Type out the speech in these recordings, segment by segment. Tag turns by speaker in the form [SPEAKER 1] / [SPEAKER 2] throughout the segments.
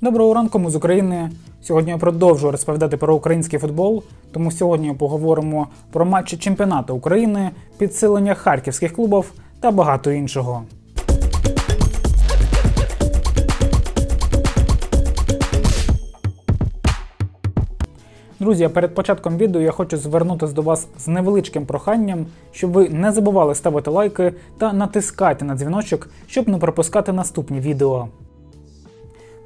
[SPEAKER 1] Доброго ранку, ми з України. Сьогодні я продовжую розповідати про український футбол, тому сьогодні поговоримо про матчі чемпіонату України, підсилення харківських клубів та багато іншого. Друзі, перед початком відео я хочу звернутися до вас з невеличким проханням, щоб ви не забували ставити лайки та натискати на дзвіночок, щоб не пропускати наступні відео.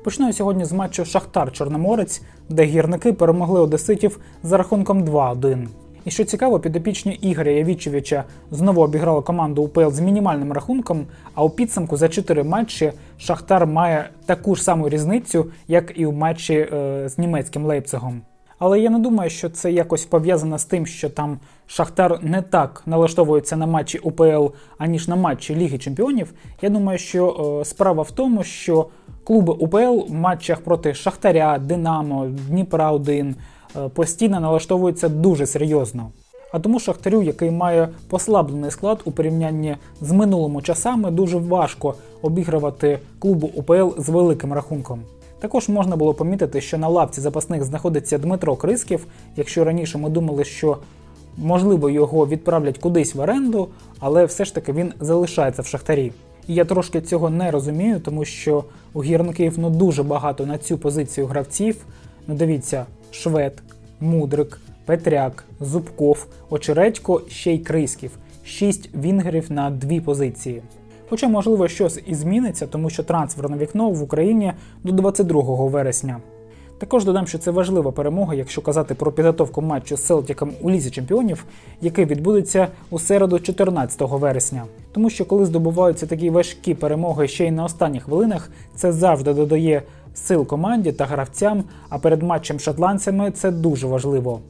[SPEAKER 1] Почну сьогодні з матчу Шахтар Чорноморець, де гірники перемогли одеситів за рахунком 2-1. І що цікаво, підопічні Ігоря Явічевича знову обіграли команду УПЛ з мінімальним рахунком, а у підсумку за 4 матчі Шахтар має таку ж саму різницю, як і у матчі е, з німецьким Лейпцигом. Але я не думаю, що це якось пов'язано з тим, що там Шахтар не так налаштовується на матчі УПЛ, аніж на матчі Ліги Чемпіонів. Я думаю, що е, справа в тому, що клуби УПЛ в матчах проти Шахтаря, Динамо, Дніпра 1 е, постійно налаштовуються дуже серйозно. А тому Шахтарю, який має послаблений склад у порівнянні з минулими часами, дуже важко обігрувати клубу УПЛ з великим рахунком. Також можна було помітити, що на лавці запасних знаходиться Дмитро Крисків. Якщо раніше ми думали, що можливо його відправлять кудись в оренду, але все ж таки він залишається в шахтарі. І я трошки цього не розумію, тому що у гірників ну дуже багато на цю позицію гравців. Ну дивіться, Швед, Мудрик, Петряк, Зубков, Очередько, ще й Крисків. Шість вінгерів на дві позиції. Хоча, можливо, щось і зміниться, тому що трансферне вікно в Україні до 22 вересня. Також додам, що це важлива перемога, якщо казати про підготовку матчу з Селтіком у Лізі Чемпіонів, який відбудеться у середу 14 вересня. Тому що коли здобуваються такі важкі перемоги ще й на останніх хвилинах, це завжди додає сил команді та гравцям, а перед матчем шотландцями це дуже важливо.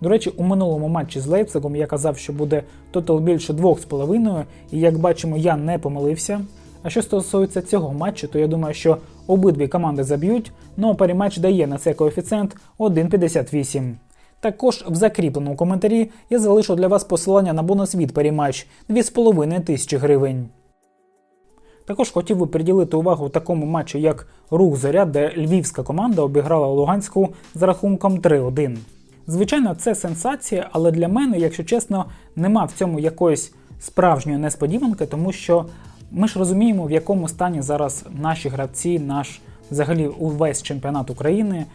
[SPEAKER 1] До речі, у минулому матчі з Лейпцигом я казав, що буде тотал більше 2,5, і як бачимо, я не помилився. А що стосується цього матчу, то я думаю, що обидві команди заб'ють, ну а паріматч дає на це коефіцієнт 1,58. Також в закріпленому коментарі я залишу для вас посилання на бонус від паріматч 2,5 тисячі гривень. Також хотів би приділити увагу такому матчу, як Рух Зоря, де львівська команда обіграла Луганську з рахунком 3-1. Звичайно, це сенсація, але для мене, якщо чесно, нема в цьому якоїсь справжньої несподіванки, тому що ми ж розуміємо, в якому стані зараз наші гравці, наш взагалі увесь чемпіонат України.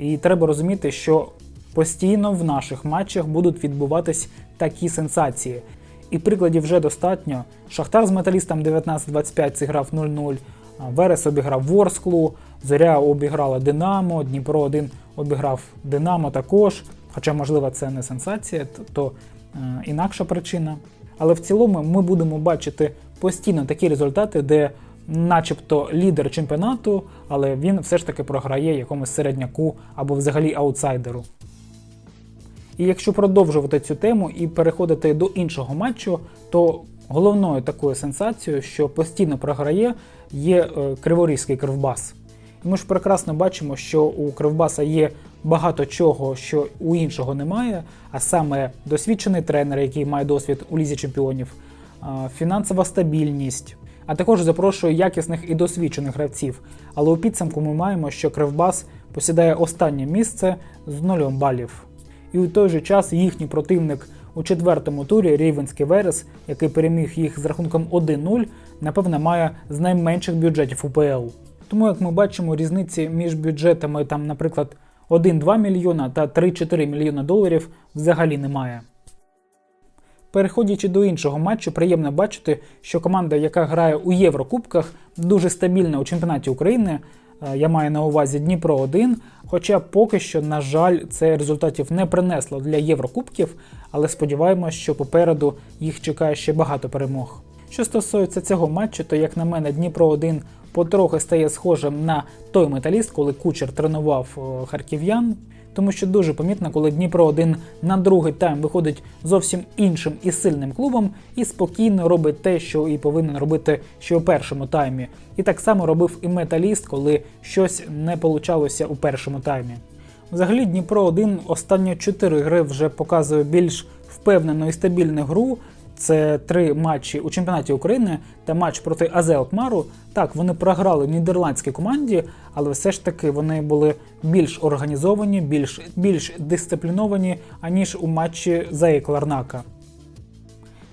[SPEAKER 1] І треба розуміти, що постійно в наших матчах будуть відбуватись такі сенсації. І прикладів вже достатньо. Шахтар з металістом 19-25 зіграв 0-0. Верес обіграв Ворсклу, Зоря обіграла Динамо, Дніпро 1 обіграв Динамо також. Хоча, можливо, це не сенсація, то, е, інакша причина. Але в цілому ми будемо бачити постійно такі результати, де, начебто, лідер чемпіонату, але він все ж таки програє якомусь середняку або взагалі аутсайдеру. І якщо продовжувати цю тему і переходити до іншого матчу, то головною такою сенсацією, що постійно програє, є е, криворізький кривбас. І ми ж прекрасно бачимо, що у кривбаса є багато чого, що у іншого немає, а саме досвідчений тренер, який має досвід у лізі чемпіонів, фінансова стабільність, а також запрошує якісних і досвідчених гравців. Але у підсумку ми маємо, що кривбас посідає останнє місце з нульом балів. І у той же час їхній противник у четвертому турі Рівенський Верес, який переміг їх з рахунком 1-0, напевне, має з найменших бюджетів УПЛ. Тому, як ми бачимо, різниці між бюджетами, там, наприклад, 1-2 мільйона та 3-4 мільйона доларів взагалі немає. Переходячи до іншого матчу, приємно бачити, що команда, яка грає у Єврокубках, дуже стабільна у чемпіонаті України. Е, Я маю на увазі Дніпро 1 хоча поки що, на жаль, це результатів не принесло для Єврокубків, але сподіваємось, що попереду їх чекає ще багато перемог. Що стосується цього матчу, то як на мене, Дніпро 1 потрохи стає схожим на той металіст, коли кучер тренував е, харків'ян. Тому що дуже помітно, коли Дніпро 1 на другий тайм виходить зовсім іншим і сильним клубом і спокійно робить те, що і повинен робити ще у першому таймі. І так само робив і металіст, коли щось не получалося у першому таймі. Взагалі, Дніпро 1 останні 4 гри вже показує більш впевнену і стабільну гру. Це три матчі у чемпіонаті України та матч проти АЗ Алкмару. Так, вони програли нідерландській команді, але все ж таки вони були більш організовані, більш, більш дисципліновані, аніж у матчі за Ларнака.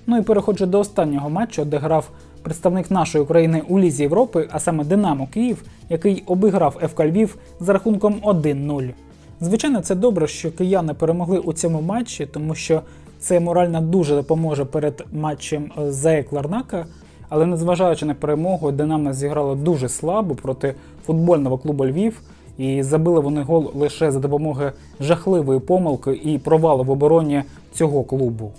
[SPEAKER 1] Ну і переходжу до останнього матчу, де грав представник нашої країни у Лізі Європи, а саме Динамо Київ, який обіграв ФК Львів з рахунком 1-0. Звичайно, це добре, що кияни перемогли у цьому матчі, тому що це морально дуже допоможе перед матчем з АЕК Ларнака. Але незважаючи на перемогу, Динамо зіграло дуже слабо проти футбольного клубу Львів. І забили вони гол лише за допомогою жахливої помилки і провалу в обороні цього клубу.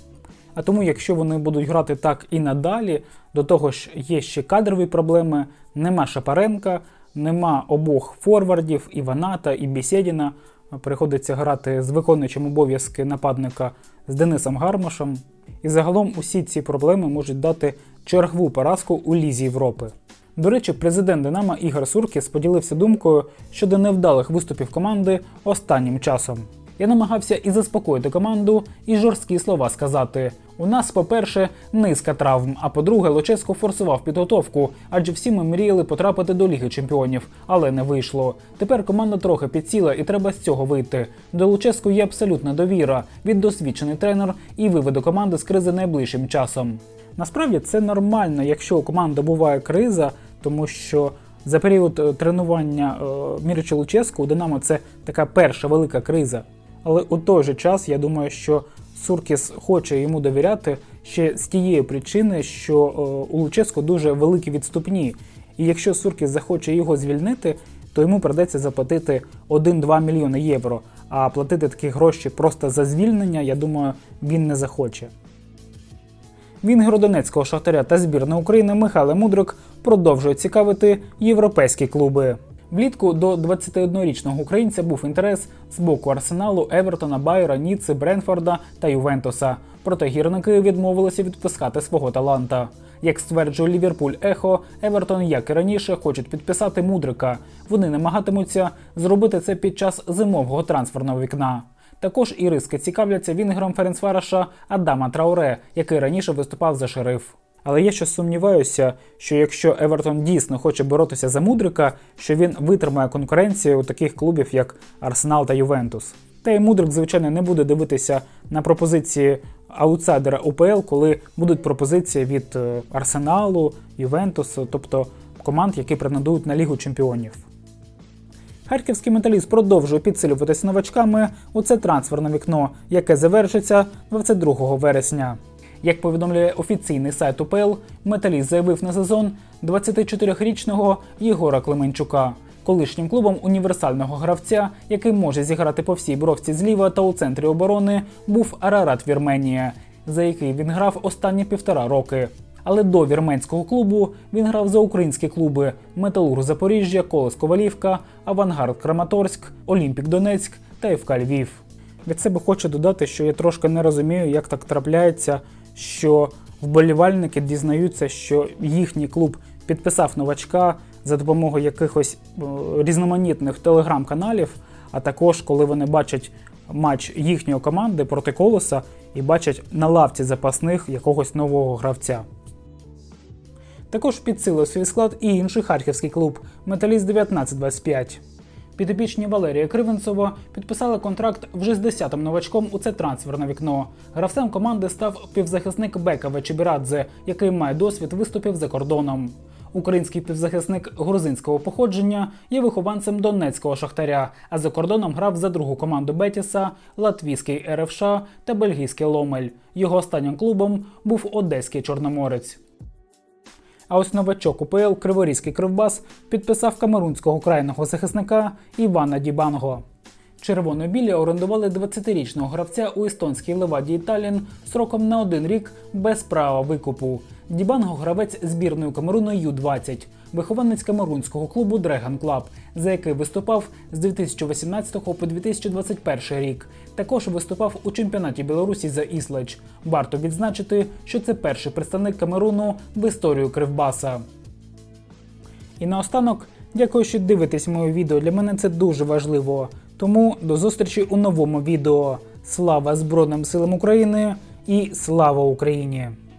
[SPEAKER 1] А тому, якщо вони будуть грати так і надалі, до того ж є ще кадрові проблеми, нема Шапаренка, нема обох форвардів, і Ваната, і Бісєдіна. Приходиться грати з виконуючим обов'язки нападника з Денисом Гармашем. І загалом усі ці проблеми можуть дати чергову поразку у Лізі Європи. До речі, президент Динамо Ігор Суркіс поділився думкою щодо невдалих виступів команди останнім часом. Я намагався і заспокоїти команду, і жорсткі слова сказати. У нас, по-перше, низка травм, а по-друге, Луческо форсував підготовку, адже всі ми мріяли потрапити до Ліги Чемпіонів, але не вийшло. Тепер команда трохи підсіла і треба з цього вийти. До Луческо є абсолютна довіра. Він досвідчений тренер і виведе команди з кризи найближчим часом. Насправді це нормально, якщо у команди буває криза, тому що за період е, тренування е, Мірича Луческо у Динамо це така перша велика криза. Але у той же час я думаю, що Суркіс хоче йому довіряти ще з тієї причини, що е, у Луческо дуже великі відступні. І якщо Суркіс захоче його звільнити, то йому придеться заплатити 1-2 мільйони євро. А платити такі гроші просто за звільнення, я думаю, він не захоче. Вінгер Донецького шахтаря та збірна України Михайло Мудрик продовжують цікавити європейські клуби. Влітку до 21-річного українця був інтерес з боку Арсеналу, Евертона, Байера, Ніци, Бренфорда та Ювентуса. Проте гірники відмовилися відпускати свого таланта. Як стверджує Ліверпуль Ехо, Евертон, як і раніше, хочуть підписати мудрика. Вони намагатимуться зробити це під час зимового трансферного вікна. Також іриски цікавляться вінгером Ференцвараша Адама Трауре, який раніше виступав за шериф. Але я щось сумніваюся, що якщо Евертон дійсно хоче боротися за мудрика, що він витримає конкуренцію у таких клубів, як Арсенал та Ювентус. Та й мудрик, звичайно, не буде дивитися на пропозиції аутсайдера УПЛ, коли будуть пропозиції від е, Арсеналу, Ювентусу, тобто команд, які претендують на Лігу Чемпіонів. Харківський металіст продовжує підсилюватися новачками у це трансферне вікно, яке завершиться 22 вересня. Як повідомляє офіційний сайт УПЛ, Металіст заявив на сезон 24-річного Єгора Клименчука, колишнім клубом універсального гравця, який може зіграти по всій бровці зліва та у центрі оборони, був Арарат Вірменія, за який він грав останні півтора роки. Але до вірменського клубу він грав за українські клуби: Металург Запоріжжя, Колос Ковалівка, Авангард Краматорськ, Олімпік Донецьк та ФК Львів. Від себе хочу додати, що я трошки не розумію, як так трапляється, що вболівальники дізнаються, що їхній клуб підписав новачка за допомогою якихось е, різноманітних телеграм-каналів, а також коли вони бачать матч їхньої команди проти колоса і бачать на лавці запасних якогось нового гравця. Також підсилив свій склад і інший харківський клуб Металіст 1925. Підопічні Валерія Кривенцова підписали контракт вже з 10-м новачком у це трансферне вікно. Гравцем команди став півзахисник Бека Вечебірадзе, який має досвід виступів за кордоном. Український півзахисник грузинського походження є вихованцем донецького шахтаря, а за кордоном грав за другу команду Бетіса, латвійський РФШ та бельгійський Ломель. Його останнім клубом був одеський Чорноморець. А ось новачок УПЛ Криворізький Кривбас підписав камерунського крайного захисника Івана Дібанго. Червоно-білі орендували 20-річного гравця у естонській леваді Талін сроком на один рік без права викупу. Дібанго гравець збірної Камеруну Ю-20, вихованець камерунського клубу Дреган Клаб, за який виступав з 2018 по 2021 рік. Також виступав у чемпіонаті Білорусі за Іслач. Варто відзначити, що це перший представник Камеруну в історію Кривбаса. І наостанок, дякую, що дивитесь моє відео. Для мене це дуже важливо. Тому до зустрічі у новому відео. Слава Збройним силам України і слава Україні!